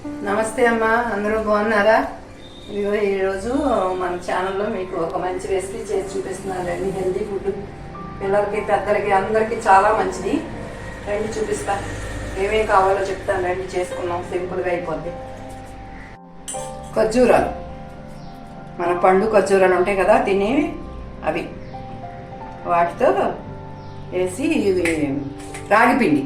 నమస్తే అమ్మ అందరూ బాగున్నారా? ఇదిగో ఈరోజు మన ఛానల్లో మీకు ఒక మంచి రెసిపీ చేసి చూపిస్తున్నానండి హెల్తీ ఫుడ్ పిల్లలకి పెద్దలకి అందరికీ చాలా మంచిది. రండి చూపిస్తా. ఏమేమి కావాలో చెప్తాను రండి చేసుకున్నాం సింపుల్గా అయిపోద్ది. ఖర్జూరాలు. మన పండు ఖర్జూరాలు ఉంటాయి కదా తినేవి అవి. వాటితో వేసి రాగిపిండి.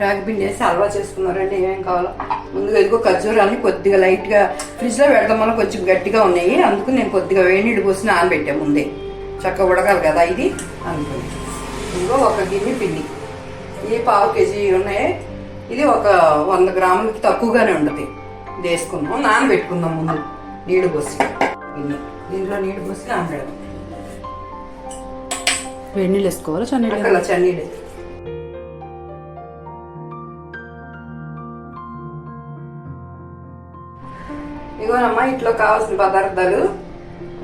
రాగిపిండి రాగిపిండి వేసి హల్వా చేసుకున్నారండి ఏమేం కావాలో. ముందుగా ఇదిగో ఖర్జూరాన్ని కొద్దిగా లైట్గా ఫ్రిడ్జ్లో పెడదాం వల్ల కొంచెం గట్టిగా ఉన్నాయి. అందుకు నేను కొద్దిగా వేడి నీళ్ళు పోసి నానబెట్టాను ముందే. చక్కగా ఉడకాలి కదా ఇది? అందుకని ఇంకో ఒక గిన్నె పిండి. ఇది పావు కేజీ ఉన్నాయి. ఇది ఒక వంద గ్రాములకి తక్కువగానే ఉంటుంది. ఇది వేసుకుందాం నానబెట్టుకుందాం ముందు. నీళ్ళు పోసి. గిన్నె. దీంట్లో నీళ్ళు పోసి నానబెడదాం. వేడి నీళ్ళు వేసుకోవాలా చన్నీళ్ళు చన్నీళ్ళు ఇగోనమ్మా ఇంట్లో కావాల్సిన పదార్థాలు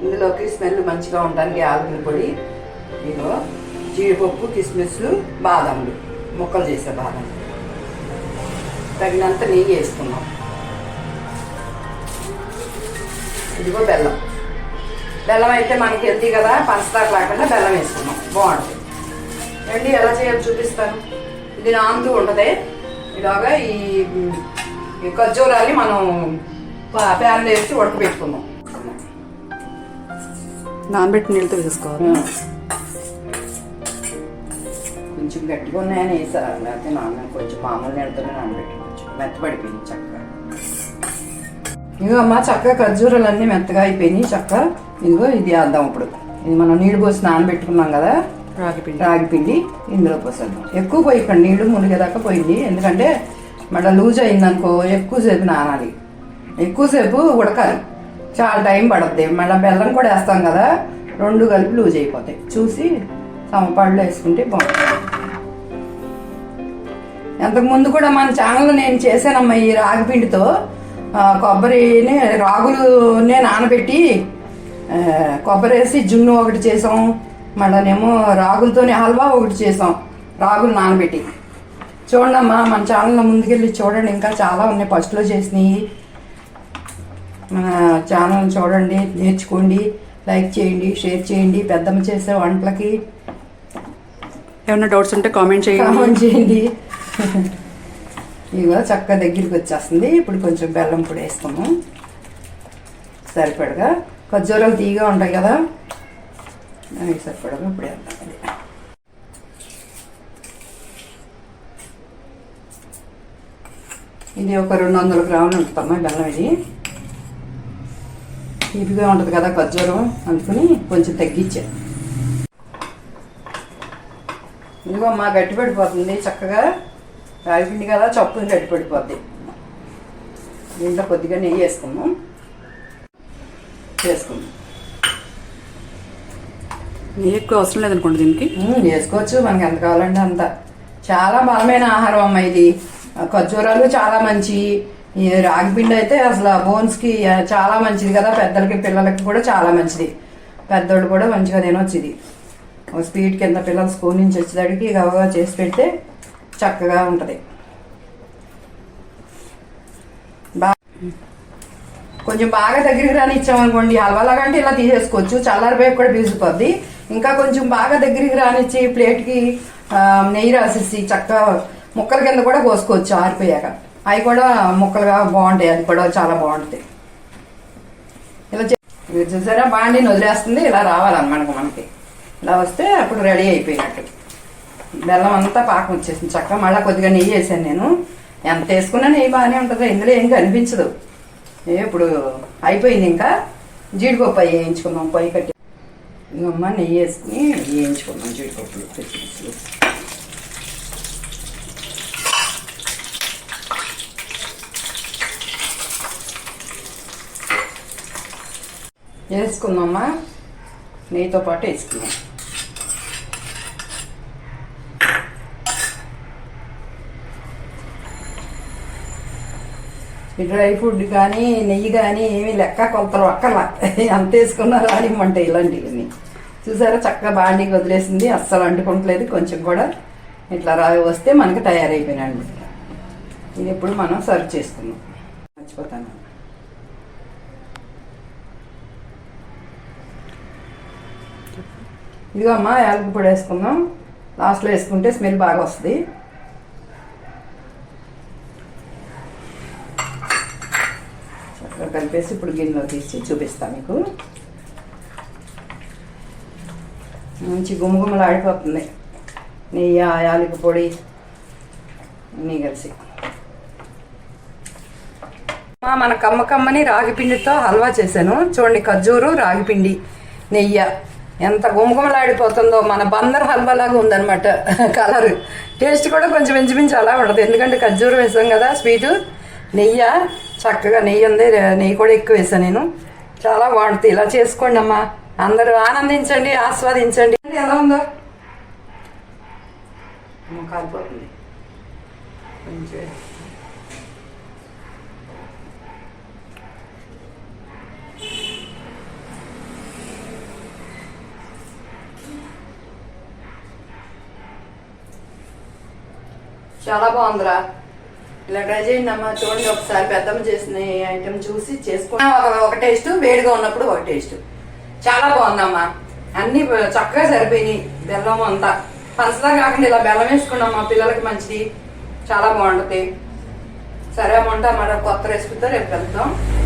ఇందులోకి స్మెల్ మంచిగా ఉండడానికి ఆలుగల పొడి ఇగో జీడిపప్పు కిస్మిస్ బాదంలు ముక్కలు చేసే బాదం. తగినంత నెయ్యి వేసుకున్నాం ఇదిగో బెల్లం. బెల్లం అయితే మనకి హెల్తీ కదా పంచదార లేకుండా బెల్లం వేసుకున్నాం బాగుంటుంది. రండి ఎలా చేయాలో చూపిస్తాను. ఇది నానుతూ ఉంటుంది. ఇలాగా ఈ ఈ ఖర్జూరాన్ని మనం పా- ప్యాన్లో వేసి ఉడకబెట్టుకుందాం నానబెట్టి నీళ్ళతో వేసుకోవాలి కొంచెం గట్టిగా ఉన్నాయని వేసారు. లేకపోతే నాన్న కొంచెం మామూలు నీళ్ళతోనే నానబెట్టుకోవచ్చు. మెత్తపడిపోయింది చక్కగా ఇదిగో అమ్మ చక్కగా ఖర్జూరాలన్నీ మెత్తగా అయిపోయినాయి. చక్క ఇదిగో ఇది వేద్దాం ఇప్పుడు. ఇది మనం నీళ్ళు పోసి నానబెట్టుకున్నాం కదా రాగి పిండి. రాగి పిండి ఇందులో పోసేద్దాం. ఎక్కువ పోయకండి నీళ్ళు మునిగేదాకా పోయింది. ఎందుకంటే మళ్ళీ లూజ్ అయిందనుకో ఎక్కువసేపు నానాలి. ఎక్కువసేపు ఉడకాలి. చాలా టైం పడుద్ది. మళ్ళీ బెల్లం కూడా వేస్తాం కదా రెండు కలిపి లూజ్ అయిపోతాయి. చూసి సమపాడులో వేసుకుంటే బాగుంటుంది. ఎంతకుముందు కూడా మన ఛానల్లో నేను చేశానమ్మా ఈ రాగి పిండితో కొబ్బరిని రాగులునే నానబెట్టి కొబ్బరి వేసి జున్ను ఒకటి చేసాం. మళ్ళనేమో రాగులతోనే హల్వా ఒకటి చేసాం. రాగులు నానబెట్టి. చూడండి అమ్మా మన ఛానల్లో ముందుకెళ్ళి చూడండి. ఇంకా చాలా ఉన్నాయి. ఫస్ట్లో చేసినవి. మన ఛానల్ చూడండి నేర్చుకోండి లైక్ చేయండి షేర్ చేయండి. పెద్దమ్మ చేసే వంటలకి ఏమైనా డౌట్స్ ఉంటే కామెంట్ చేయండి. కామెంట్ చేయండి. ఇదిగో చక్కగా దగ్గరికి వచ్చేస్తుంది. ఇప్పుడు కొంచెం బెల్లం పొడి వేసుకున్నాం సరిపడగా. ఖర్జూరాలు తీగా ఉంటాయి కదా. దానికి సరిపడగా ఇప్పుడు వేద్దాం ఇది ఒక రెండు వందల గ్రాములు ఉంటుందమ్మా బెల్లం ఇది. తీపిగా ఉంటుంది కదా ఖర్జూరం అందుకని కొంచెం తగ్గించాను ఇదిగో అమ్మా గట్టి పడిపోతుంది చక్కగా రాగిపిండి కదా చప్పుని గట్టి పడిపోద్ది. దీంట్లో కొద్దిగా నెయ్యి వేసుకుందాం. వేసుకుందాం నెయ్యి ఎక్కువ అవసరం లేదనుకోండి దీనికి? వేసుకోవచ్చు మనకి ఎంత కావాలంటే అంత. చాలా బలమైన ఆహారం అమ్మ ఇది. ఖర్జూరాలు చాలా మంచి. ఈ రాగిపిండి అయితే అసలు బోన్స్కి చాలా మంచిది కదా. పెద్దలకి పిల్లలకి కూడా చాలా మంచిది. పెద్దోళ్ళు కూడా మంచిగా తినొచ్చు ఇది ఒక స్పీడ్ కింద పిల్లలు స్కూల్ నుంచి వచ్చేదానికి గవగా చేసి పెడితే చక్కగా ఉంటుంది. బా కొంచెం బాగా దగ్గరికి రానిచ్చామనుకోండి హల్వాలాగా అంటే ఇలా తీసేసుకోవచ్చు. చల్లారిపోయి కూడా బీసిపోద్ది ఇంకా కొంచెం బాగా దగ్గరికి రానిచ్చి ప్లేట్కి నెయ్యి రాసేసి చక్కగా ముక్కల కింద కూడా కోసుకోవచ్చు ఆరిపోయాక. అవి కూడా ముక్కలుగా బాగుంటాయి అది కూడా చాలా బాగుంటుంది ఇలా చే- చూసారా? బాండిని వదిలేస్తుంది ఇలా రావాలన్నమాట మనకి. ఇలా వస్తే అప్పుడు రెడీ అయిపోయినట్టు. బెల్లం అంతా పాకం వచ్చేసింది చక్కగా మళ్ళీ కొద్దిగా నెయ్యి వేసాను నేను. ఎంత వేసుకున్నా నెయ్యి బాగానే ఉంటుంది ఇందులో ఏం కనిపించదు. ఏ ఇప్పుడు అయిపోయింది ఇంకా. జీడిపప్పు అవి వేయించుకున్నాం పొయ్యి కట్టి. ఇంకమ్మ నెయ్యి వేసుకుని వేయించుకున్నాం జీడిపప్పులు వేసుకుందామా నెయ్యితో పాటు వేసుకుందాం డ్రై ఫుడ్ కానీ నెయ్యి కానీ ఏమీ లెక్క కొలతలు అక్కర్లా. ఎంత వేసుకున్నా రానివ్వంటాయి ఇలాంటివి చూసారా? చక్కగా బాండీకి వదిలేసింది. అస్సలు అంటుకుంటలేదు. కొంచెం కూడా ఇట్లా రా వస్తే మనకి తయారైపోయినాడు ఇది ఇప్పుడు మనం సర్వ్ చేసుకుందాం. మర్చిపోతాను. ఇదిగో అమ్మ యాలకు పొడి వేసుకుందాం. లాస్ట్లో వేసుకుంటే స్మెల్ బాగా వస్తుంది. చక్కగా కలిపేసి ఇప్పుడు గిన్నెలో తీసి చూపిస్తాను మీకు. మంచి గుమ్మగుమ్మలు ఆడిపోతుంది. నెయ్యి యాలకు పొడి అన్నీ కలిసి. మన కమ్మకమ్మని రాగిపిండితో రాగి పిండితో హల్వా చేశాను. చూడండి ఖర్జూరు రాగిపిండి నెయ్యి. ఎంత గుమగుమలాడిపోతుందో మన బందర్ హల్వా లాగా ఉందన్నమాట కలర్. టేస్ట్ కూడా కొంచెం ఇంచుమించు అలా ఉండదు. ఎందుకంటే ఖర్జూరం వేసాం కదా స్వీటు. నెయ్యి? చక్కగా నెయ్యి ఉంది. నెయ్యి కూడా ఎక్కువ వేసాను నేను. చాలా బాగుంటుంది. ఇలా చేసుకోండి అమ్మా. అందరూ ఆనందించండి ఆస్వాదించండి. ఎలా ఉందో? కాలిపోతుంది కొంచెం చాలా బాగుందిరా. ఇలా ట్రై చేయండి అమ్మా చూడండి ఒకసారి పెద్దమ్మ చేసిన ఐటెం చూసి చేసుకున్నా ఒక- టేస్ట్ వేడిగా ఉన్నప్పుడు ఒక టేస్ట్ చాలా బాగుందమ్మా. అన్ని చక్కగా సరిపోయినాయి బెల్లం అంతా. పంచదార కాకుండా ఇలా బెల్లం వేసుకున్నాం మా పిల్లలకి మంచిది. చాలా బాగుంటుంది. సరే అమ్మంటే మరి కొత్త రెసిపీతో రేపు వెళ్తాం.